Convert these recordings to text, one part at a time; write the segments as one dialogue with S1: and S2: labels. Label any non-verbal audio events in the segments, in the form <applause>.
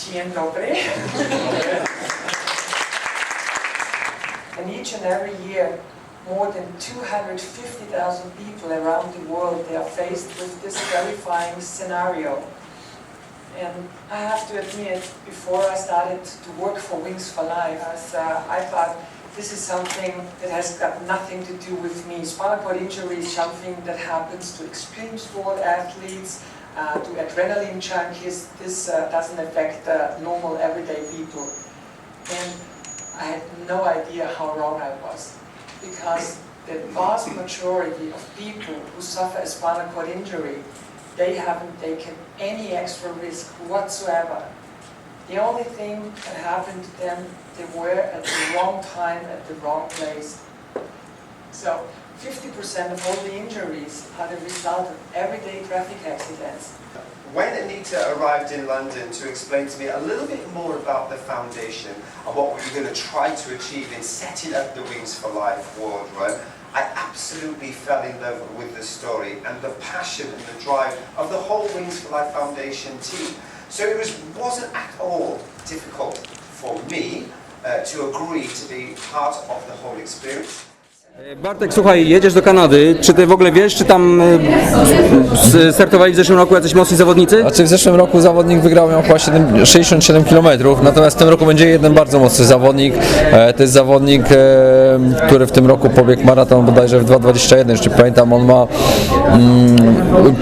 S1: Dzień dobry. <laughs> and each and every year, more than 250,000 people around the world, they are faced with this terrifying scenario. And I have to admit, before I started to work for Wings for Life, as, uh, I thought this is something that has got nothing to do with me. Spinal cord injury is something that happens to extreme sport athletes, uh, to adrenaline junkies. This uh, doesn't affect uh, normal everyday people. And I had no idea how wrong I was. Because the vast majority of people who suffer a spinal cord injury, they haven't taken any extra risk whatsoever. The only thing that happened to them, they were at the wrong time, at the wrong place. So 50% of all the injuries are the result of everyday traffic accidents.
S2: When Anita arrived in London to explain to me a little bit more about the foundation and what we were going to try to achieve in setting up the Wings for Life World Run, I absolutely fell in love with the story and the passion and the drive of the whole Wings for Life Foundation team. So it was, wasn't at all difficult for me uh, to agree to be part of the whole experience.
S3: Bartek, słuchaj, jedziesz do Kanady. Czy ty w ogóle wiesz, czy tam y, s- startowali w zeszłym roku jacyś mocni zawodnicy?
S4: Znaczy w zeszłym roku zawodnik wygrał miał chyba 7, 67 km, natomiast w tym roku będzie jeden bardzo mocny zawodnik. E, to jest zawodnik, e, który w tym roku pobiegł maraton bodajże w 2.21, jeszcze pamiętam, on ma mm,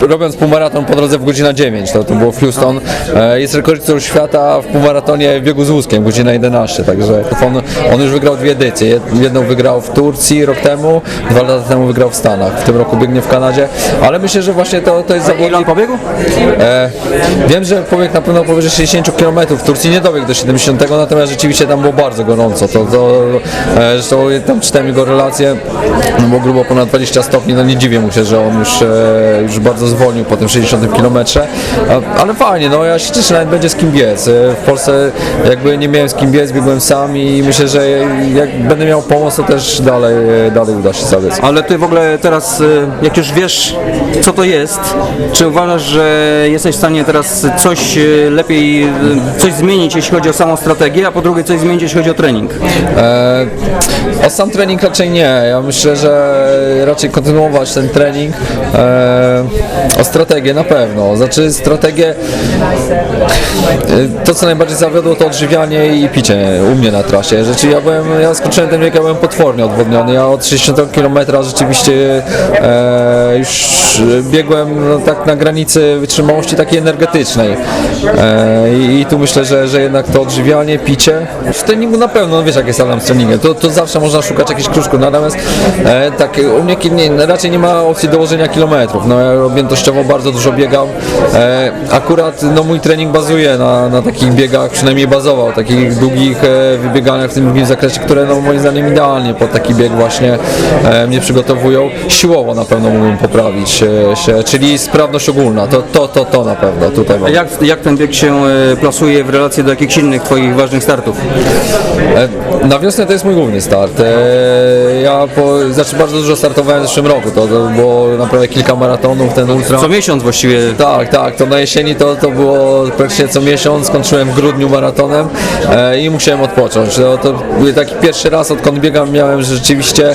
S4: robiąc półmaraton po drodze w godzina 9, to, to było w Houston, e, jest rekordistą świata w półmaratonie w biegu z wózkiem, godzina 11, także on, on już wygrał dwie edycje, Jed- jedną wygrał w Turcji rok temu, dwa lata temu wygrał w Stanach, w tym roku biegnie w Kanadzie, ale myślę, że właśnie to, to jest zawodnik...
S3: Ile on pobiegł?
S4: E, wiem, że pobiegł na pewno powyżej 60 km. W Turcji nie dobiegł do 70, natomiast rzeczywiście tam było bardzo gorąco. To, to, e, zresztą tam czytałem jego relacje, no było grubo ponad 20 stopni. No nie dziwię mu się, że on już, e, już bardzo zwolnił po tym 60 km. A, ale fajnie, no ja się cieszę, nawet będzie z kim biec. E, W Polsce jakby nie miałem z kim biec, biegłem sam i myślę, że jak będę miał pomoc, to też dalej, dalej uda się.
S3: Ale ty w ogóle teraz, y, jak już wiesz, co to jest, czy uważasz, że jesteś w stanie teraz coś y, lepiej, y, coś zmienić, jeśli chodzi o samą strategię, a po drugie coś zmienić, jeśli chodzi o trening?
S4: E, o sam trening raczej nie. Ja myślę, że raczej kontynuować ten trening. E, o strategię na pewno. Znaczy strategię. e, To co najbardziej zawiodło to odżywianie i picie u mnie na trasie. Rzeczy ja byłem, ja skończyłem ten wiek, ja byłem potwornie odwodniony. Ja od 60 km rzeczywiście e, już biegłem no, tak na granicy wytrzymałości takiej energetycznej. E, i, I tu myślę, że, że jednak to odżywianie, picie. W treningu na pewno, no wiesz jak jest tam z treningiem, to, to zawsze można szukać jakichś kruszków, natomiast e, tak u mnie nie, raczej nie ma opcji dołożenia kilometrów. No ja objętościowo bardzo dużo biegam. E, akurat no, mój trening bazuje na, na takich biegach, przynajmniej bazował, takich długich e, wybieganiach w tym drugim zakresie, które no, moim zdaniem idealnie pod taki bieg właśnie e, mnie przygotowują. Siłowo na pewno mógłbym poprawić e, się, czyli sprawność ogólna, to, to, to, to na pewno tutaj.
S3: A jak, jak ten bieg się y, plasuje w relacji do jakichś innych twoich ważnych startów?
S4: E, Na wiosnę to jest mój główny start. E, Ja po, znaczy bardzo dużo startowałem w zeszłym roku. To, to było naprawdę kilka maratonów, ten ultra.
S3: Co miesiąc właściwie.
S4: Tak, tak, to na jesieni to, to było praktycznie co miesiąc, skończyłem w grudniu maratonem e, i musiałem odpocząć. To, to był taki pierwszy raz, odkąd biegam, miałem rzeczywiście,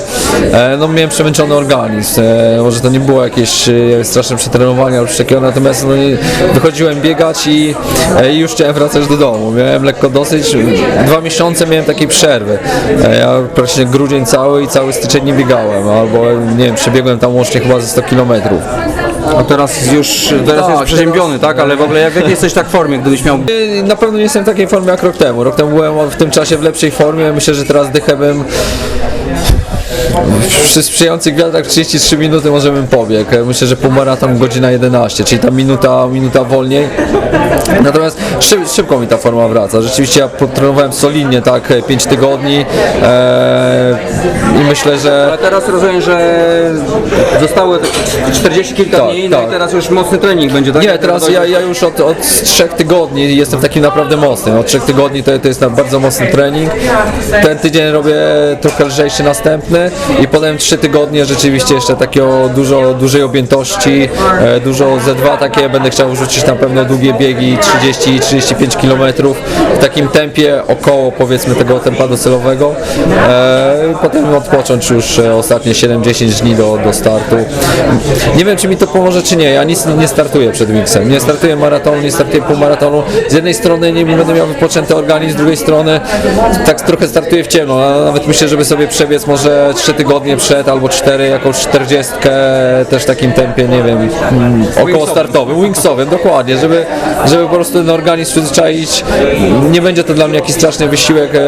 S4: e, no miałem przemęczony organizm. E, może to nie było jakieś e, straszne przetrenowanie albo coś takiego, natomiast no, nie- wychodziłem biegać i, e, już chciałem wracać do domu. Miałem lekko dosyć, dwa miesiące miałem takiej przerwy. E, ja praktycznie grudzień cały i cały styczeń nie biegałem, albo nie wiem, przebiegłem tam łącznie chyba ze 100 kilometrów.
S3: A teraz już teraz
S4: Tak,
S3: jest przeziębiony, tak? Ale w ogóle jak, jak jesteś tak w formie, gdybyś miał
S4: Nie, Na pewno nie jestem w takiej formie jak rok temu. Rok temu byłem w tym czasie w lepszej formie. Myślę, że teraz dychę bym przy sprzyjających wiatrach 33 minuty możemy pobiegł. Myślę, że półmaraton godzina 11, czyli ta minuta, minuta wolniej. Natomiast szyb, szybko mi ta forma wraca. Rzeczywiście ja potrenowałem solidnie, tak, 5 tygodni e, i myślę, że
S3: Ale teraz rozumiem, że zostało te 40 kilka
S4: Tak,
S3: dni, no
S4: tak.
S3: i teraz już mocny trening będzie, tak?
S4: Nie, teraz ja, ja już od, od trzech tygodni jestem takim naprawdę mocnym. Od trzech tygodni to, to jest bardzo mocny trening. Ten tydzień robię trochę lżejszy następny i potem trzy tygodnie rzeczywiście jeszcze takiego dużo, dużej objętości, e, dużo Z2 takie, będę chciał rzucić na pewno długie biegi 30-35 km takim tempie około powiedzmy tego tempa docelowego. E, potem odpocząć już e, ostatnie 7-10 dni do, do startu. Nie wiem czy mi to pomoże czy nie, ja nic nie startuję przed Wingsem, nie startuję maratonu, nie startuję półmaratonu. Z jednej strony nie będę miał wypoczęty organizm, z drugiej strony tak trochę startuję w ciemno, nawet myślę, żeby sobie przebiec może 3 tygodnie przed albo 4, jakąś 40 też w takim tempie, nie wiem, mm, około startowym, wingsowym, dokładnie, żeby, żeby po prostu ten organizm przyzwyczaić. Nie będzie to dla mnie jakiś straszny wysiłek, e,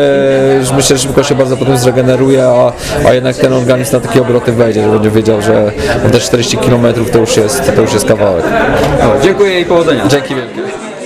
S4: że myślę, że szybko się bardzo potem zregeneruje, a, a jednak ten organizm na takie obroty wejdzie, że będzie wiedział, że te 40 km to już jest, to już jest kawałek.
S3: Dziękuję i powodzenia.
S4: Dzięki wielkie.